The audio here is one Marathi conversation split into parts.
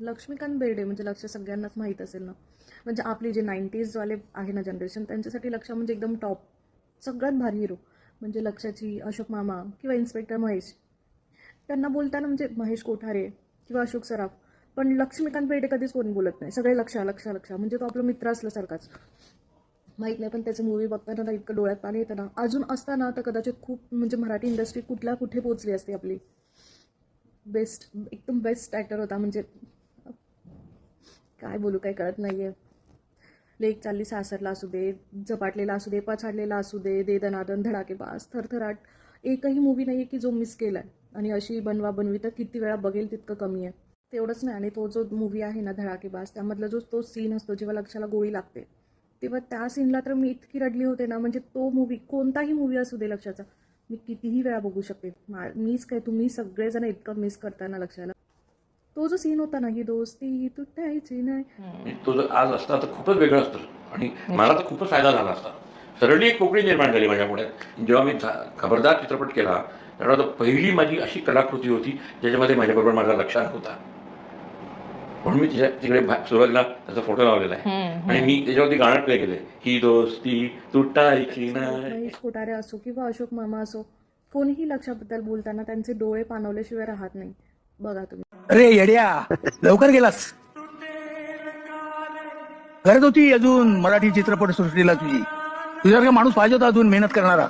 लक्ष्मीकांत बेर्डे म्हणजे लक्ष सगळ्यांनाच माहीत असेल ना. म्हणजे आपली जे नाईन्टीजवाले आहे ना जनरेशन त्यांच्यासाठी लक्ष म्हणजे एकदम टॉप सगळ्यात भारी हिरो म्हणजे लक्षाची अशोक मामा किंवा इन्स्पेक्टर महेश. त्यांना बोलताना म्हणजे महेश कोठारे किंवा अशोक सराफ पण लक्ष्मीकांत बेर्डे कधीच कोणी बोलत नाही. सगळे लक्ष लक्ष लक्ष. म्हणजे तो आपला मित्र असल्यासारखाच. माहीत नाही पण त्याचं मूवी बघताना ना इतकं डोळ्यात पाणी येतं ना. अजून असताना तर कदाचित खूप म्हणजे मराठी इंडस्ट्री कुठल्या कुठे पोचली असते आपली. बेस्ट एकदम बेस्ट ॲक्टर होता. म्हणजे काय बोलू काय कळत नाही आहे लेक चालली सासरला असू दे झपाटलेला असू दे पछाडलेला असू दे दे दनादन धडाकेबाज थरथराट. एकही मूवी नाही आहे की जो मिस केला आहे आणि अशी बनवा बनवी तर किती वेळा बघेल तितकं कमी आहे. तेवढंच नाही. आणि तो जो मूवी आहे ना धडाकेबाज त्यामधला जो तो सीन असतो जेव्हा लक्षाला गोळी लागते तेव्हा त्या सीनला तर मी इतकी रडली होते ना. म्हणजे तो मूवी कोणताही मूवी असू दे लक्षाचा मी कितीही वेळा बघू शकते मा- मीच काय तुम्ही सगळेजण इतकं मिस करताना लक्षाला. तो जो सीन होता ना ही दोस्ती तुटायची नाही तो जर आज असता तर खूपच वेगळं असतं. आणि मला तर खूपच फायदा झाला असता. सरळी एक पोकळी निर्माण झाली माझ्या जेव्हा मी खबरदार चित्रपट केला तेव्हा तो पहिली माझी अशी कलाकृती होती ज्याच्यामध्ये माझ्याबरोबर माझा लक्षात होता म्हणून मी तिच्या तिकडे सुरुवातीला त्याचा फोटो लावलेला आहे. आणि मी त्याच्यावरती गाणं प्ले केलंय. ही दोस्ती तुटायची नाही कोठारे असो किंवा अशोक मामा असो कोणीही लक्षाबद्दल बोलताना त्यांचे डोळे पाणवल्याशिवाय राहत नाही. बघा तुम्ही. अरे येड्या लवकर गेलास. गरज होती अजून मराठी चित्रपट सृष्टीला तुझी. तुझ्यासारखा माणूस पाहिजे होता अजून मेहनत करणारा.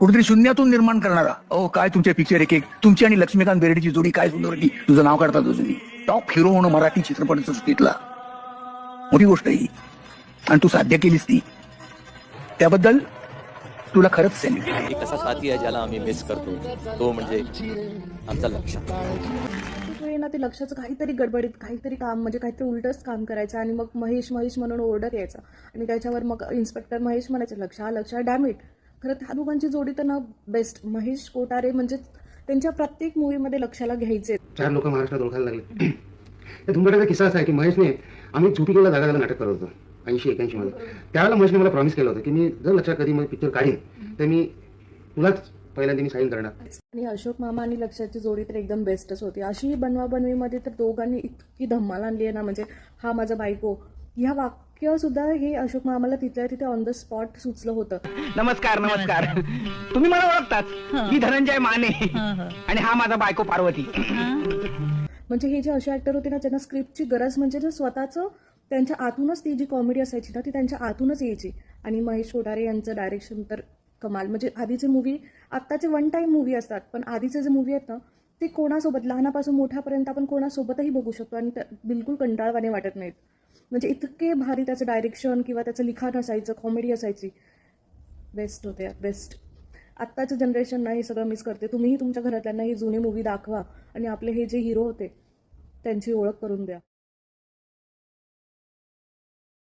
कुठेतरी शून्यातून निर्माण करणारा. ओ काय तुमचे पिक्चर एक एक तुमची आणि लक्ष्मीकांत बेर्डेची जोडी काय सुंदर होती? तुझं नाव काढतात अजूनही टॉप हिरो होणं मराठी चित्रपट सृष्टीतला. मोठी गोष्ट आहे ही. आणि तू साध्य केलीस ती. त्याबद्दल तुला खरंच सॅल्यूट एक असा साथी आहे ज्याला आम्ही मिस करतो. तो म्हणजे आमचा लक्ष आहे ना ते लक्षाचं काहीतरी गडबडीत काहीतरी काम म्हणजे काहीतरी उलटच काम करायचं आणि मग महेश महेश म्हणून ओरडत यायचा. आणि त्याच्यावर मग इन्स्पेक्टर महेश म्हणायचं लक्ष हा लक्ष डॅमिट खरं त्या दोघांची जोडी तर ना बेस्ट महेश कोटारे म्हणजे त्यांच्या प्रत्येक मूवीमध्ये लक्षाला घ्यायचे. चार लोक महाराष्ट्रात ओळखायला लागले. त्या तुमच्याकडे किस्सा असा आहे की महेशने आम्ही झुपिकेला जागा जागा नाटक करत होतो. ऐंशी एक्याऐंशी मध्ये. त्यावेळेला महेशने मला प्रॉमिस केलं होतं की मी जर लक्षात कधी मग पिक्चर काढीन तर मी तुलाच पहिल्यांदा मी साईन करणार. आणि अशोक मामा आणि लक्षाची जोडी तर एकदम बेस्टच होती. अशी बनवा बनवीमध्ये तर दोघांनी इतकी धम्माल आणली आहे ना म्हणजे हा माझा बायको. ह्या वाक्य सुद्धा हे अशोक मामाला तिथल्या तिथे ऑन द स्पॉट सुचलं होतं. नमस्कार नमस्कार. तुम्ही मला ओळखतात. मी धनंजय माने. आणि हा माझा बायको पार्वती. म्हणजे हे जे असे ऍक्टर होते ना ज्यांना स्क्रिप्टची गरज म्हणजे ना स्वतःचं त्यांच्या आतूनच ती जी कॉमेडी असायची ना ती त्यांच्या आतूनच यायची. आणि महेश कोठारे यांचं डायरेक्शन तर कमाल. म्हणजे आधीचे मूवी आत्ताचे वन टाईम मूवी असतात पण आधीचे जे मूवी आहेत ना ते कोणासोबत लहानापासून मोठ्यापर्यंत आपण कोणासोबतही बघू शकतो आणि त्या बिलकुल कंटाळवाने वाटत नाहीत. म्हणजे इतके भारी त्याचं डायरेक्शन किंवा त्याचं लिखाण असायचं कॉमेडी असायची. बेस्ट होते बेस्ट आत्ताचं जनरेशन हे सगळं मिस करते. तुम्हीही तुमच्या घरातल्यांना हे जुनी मूवी दाखवा आणि आपले हे जे हिरो होते त्यांची ओळख करून द्या.